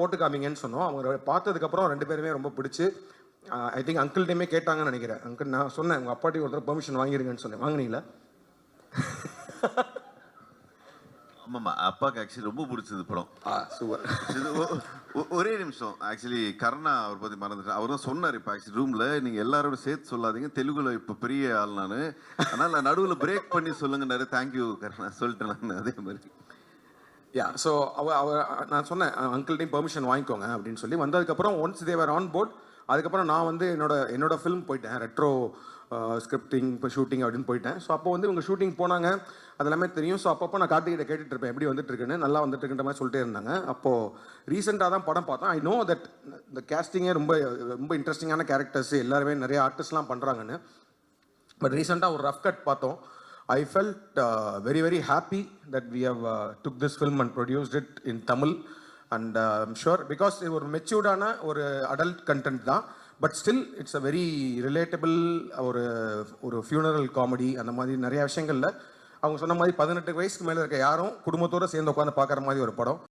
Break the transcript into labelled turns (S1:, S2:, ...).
S1: போட்டு காமிங்கன்னு சொன்னோம். அவங்க பார்த்ததுக்கப்புறம் ரெண்டு பேருமே ரொம்ப பிடிச்சி ஐ திங்க் அங்கிள்கிட்டையுமே கேட்டாங்கன்னு நினைக்கிறேன். அங்கிள் நான் சொன்னேன் உங்கள் அப்பாட்டி ஒருத்தர் பெர்மிஷன் வாங்கிருங்கன்னு சொன்னேன். வாங்குனீங்களா?
S2: ஆமாம்மா அப்பாவுக்கு ஆக்சுவலி ரொம்ப பிடிச்சது படம்.
S1: சூப்பர்
S2: ஒரே நிமிஷம். ஆக்சுவலி கருணா அவர் பற்றி மறந்துட்டேன். அவர் தான் சொன்னார் இப்போ ஆக்சுவலி ரூமில் நீங்கள் எல்லாரோட சேர்த்து சொல்லாதீங்க. தெலுங்குல இப்போ பெரிய ஆள் நான். அதனால் நடுவில் பிரேக் பண்ணி சொல்லுங்கன்னாரு. தேங்க்யூ கருணா. சொல்லிட்டேன் நான். அதே மாதிரி.
S1: யா ஸோ அவ அவ நான் சொன்னேன் அங்கிள்டையும் பெர்மிஷன் வாங்கிக்கோங்க அப்படின்னு சொல்லி. வந்ததுக்கப்புறம் ஒன்ஸ் தேவர் ஆன் போர்ட் அதுக்கப்புறம் நான் வந்து என்னோட என்னோட ஃபிலிம் போயிட்டேன். ரெட்ரோ ஸ்கிரிப்டிங் இப்போ ஷூட்டிங் அப்படின்னு போயிட்டேன். ஸோ அப்போ வந்து இவங்க ஷூட்டிங் போனாங்க. அது எல்லாமே தெரியும். ஸோ அப்பப்போ நான் கார்த்திகிட்ட கேட்டுட்டு இருப்பேன் எப்படி வந்துட்டு இருக்குன்னு நல்லா வந்துட்டு இருக்கின்ற மாதிரி சொல்லிட்டே இருந்தாங்க. அப்போது ரீசெண்டாக தான் படம் பார்த்தோம் ஐ நோ தட் இந்த கேஸ்டிங்கே ரொம்ப ரொம்ப இன்ட்ரெஸ்டிங்கான கேரக்டர்ஸ் எல்லாருமே நிறைய ஆர்டிஸ்ட்லாம் பண்ணுறாங்கன்னு பட் ரீசெண்டாக ஒரு ரஃப் கட் பார்த்தோம். I felt very very happy that we have took this film and produced it in Tamil and sure because இது ஒரு மெச்சூர்டான ஒரு அடல்ட் கண்டென்ட் தான். But still it's a very relatable ஒரு ஒரு ஃபியூனரல் காமெடி அந்த மாதிரி நிறைய விஷயங்களில். அவங்க சொன்ன மாதிரி பதினெட்டு வயசுக்கு மேலே இருக்க யாரும் குடும்பத்தோடு சேர்ந்து உட்காந்து பார்க்குற மாதிரி ஒரு படம்.